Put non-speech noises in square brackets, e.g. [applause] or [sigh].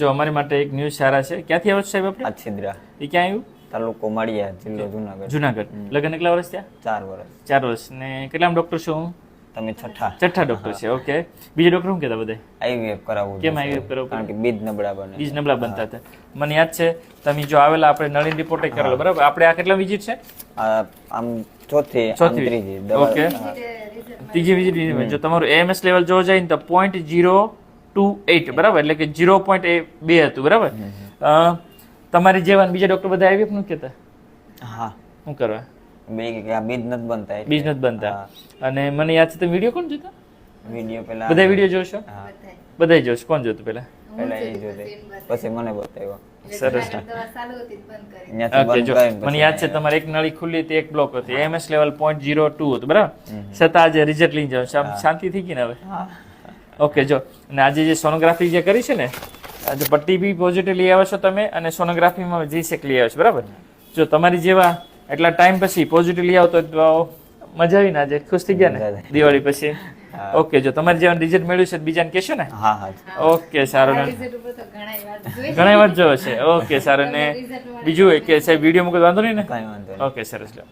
જો અમારી માટે એક ન્યૂઝ સારા છે. ક્યાંથી આવો છો સાહેબ આપણે? આ છિદ્રા એ ક્યાં આવ્યું? તાલુકો માળિયા જિલ્લો જુનાગઢ. જુનાગઢ. લગ્ન કેટલા વર્ષ થયા? ચાર વર્ષ. ચાર વર્ષ. ને કેટલામ ડૉક્ટર છો હું? તમે છઠ્ઠા. છઠ્ઠા ડોક્ટર છે. ઓકે બીજા ડૉક્ટર શું કહેતા બધા? આઈવીએફ કરાવવું કેમ આઈવીએફ કરાવવું કારણ કે બીજ નબળા બને. બીજ નબળા બનતા હતા. મને યાદ છે તમે જો આવેલા આપણે નળીન રિપોર્ટ કરેલો. બરાબર? આપણે આ કેટલા વિઝિટ છે? આમ ચોથી ચોથી. ત્રીજી ઓકે ત્રીજી વિઝિટ જો તમારું એએમએસ લેવલ જોવા જાય ને તો પોઈન્ટ જીરો ટુ એટ બરાબર? એટલે કે જીરો પોઈન્ટ બે હતું બરાબર? તમારી જેવા બીજા ડૉક્ટર બધા આવી નું કહેતા? હા. શું કરવા? બે કે આ બીજ નથી બનતા એટલે. બીજ નથી બનતા. અને મને યાદ છે તમે વીડિયો કોણ જોતા? વીડિયો પેલા બધા વીડિયો જોશો? બધા જોશો. કોણ જોતું પેલા? પેલા એ જોતે. પછી મને બતાવ્યો. સરસ. મને યાદ છે તમારે એક નળી ખુલ્લી હતી એક બ્લોક હતી. MS level point zero two હતું બરાબર? છતાં આજે રિઝલ્ટ લઈ જાવ શાંતિ થઈ ગઈ ને હવે? ઓકે જો અને આજે જે સોનોગ્રાફી જે કરી છે ને આજે પટ્ટી બી પોઝિટિવ લઈ આવો છો તમે અને સોનોગ્રાફીમાં જી સેક લઈ આવ્યો છો બરાબર? જો તમારી જેવા એટલા ટાઈમ પછી પોઝિટિવ લઈ આવતો તો મજા આવી ને આજે? ખુશ થઈ ગયા ને? દિવાળી પછી? ઓકે જો તમારી જેવા રિઝલ્ટ મળ્યું છે તો બીજાને કહેશો ને? હા હા. ઓકે [laughs] સારું ને. ઘણા વાત જોવે છે. ઓકે સારું ને. બીજું કે સાહેબ વીડિયો મૂકો વાંધો નહીં ને? કાંઈ વાંધો ઓકે સરસ લો